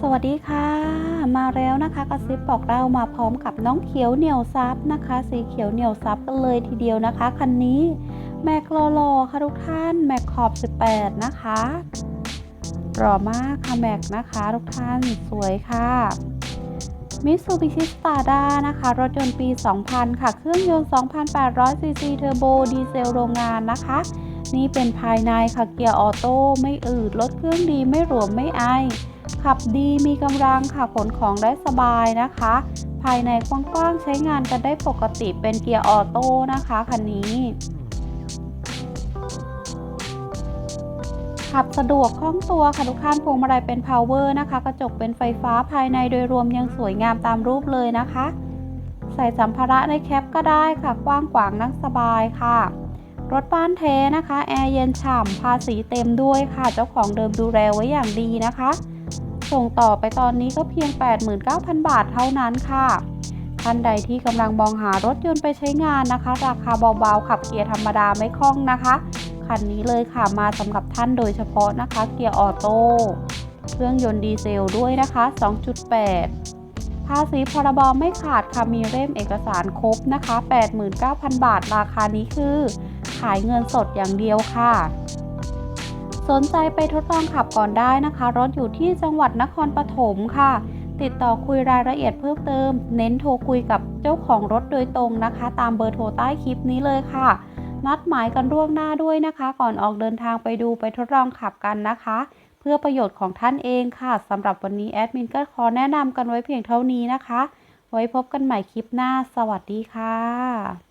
สวัสดีค่ะ มาแล้วนะคะกระซิบบอกเรามาพร้อมกับน้องเขียวเหนียวซับนะคะ สีเขียวเหนียวซับกันเลยทีเดียวนะคะคันนี้แม็กลอลอค่ะทุกท่านแม็กขอบ 18 นะคะหล่อมากค่ะแม็กนะคะทุกท่านสวยค่ะมิตซูบิชิสตาร์ด้านะคะ รถยนต์ปี 2000 ค่ะ เครื่องยนต์ 2,800 ซีซีเทอร์โบดีเซลโรงงานนะคะ นี่เป็นภายในค่ะเกียร์ออโต้ไม่อืดรถเครื่องดีไม่หลวมไม่ไอ ขับดีมีกำลังค่ะขนของได้สบายนะคะ ภายในกว้างๆใช้งานกันได้ปกติเป็นเกียร์ออโต้นะคะคันนี้ขับสะดวกคล่องตัวค่ะทุกท่านพวงมาลัยเป็น power นะคะ กระจกเป็นไฟฟ้าภายในโดยรวมยังสวยงามตามรูปเลยนะคะ ใส่สัมภาระในแคปก็ได้ค่ะกว้างขวางนั่งสบายค่ะ รถบ้านเทนะคะ แอร์เย็นฉ่ำภาษีเต็มด้วยค่ะ เจ้าของเดิมดูแลไว้อย่างดีนะคะ ส่งต่อไปตอนนี้ก็เพียง 89,000 บาทเท่านั้นค่ะท่านใดที่กำลังมองหารถยนต์ไปใช้งานนะคะ ราคาเบาๆขับเกียร์ธรรมดาไม่คล่องนะคะคันนี้เลยค่ะมาสำหรับท่านโดยเฉพาะนะคะเกียร์ออโต้เครื่องยนต์ดีเซลด้วยนะคะ 2.8 ภาษีพรบไม่ขาดค่ะมีเล่มเอกสารครบนะคะ 89,000 บาทราคานี้คือ ขายเงินสดอย่างเดียวค่ะ สนใจไปทดลองขับก่อนได้นะคะ รถอยู่ที่จังหวัดนครปฐมค่ะ ติดต่อคุยรายละเอียดเพิ่มเติม เน้นโทรคุยกับเจ้าของรถโดยตรงนะคะ ตามเบอร์โทรใต้คลิปนี้เลยค่ะ นัดหมายกันล่วงหน้าด้วยนะคะ ก่อนออกเดินทางไปดูไปทดลองขับกันนะคะ เพื่อประโยชน์ของท่านเองค่ะสำหรับวันนี้แอดมินก็ขอแนะนำกันไว้เพียงเท่านี้นะคะ ไว้พบกันใหม่คลิปหน้า สวัสดีค่ะ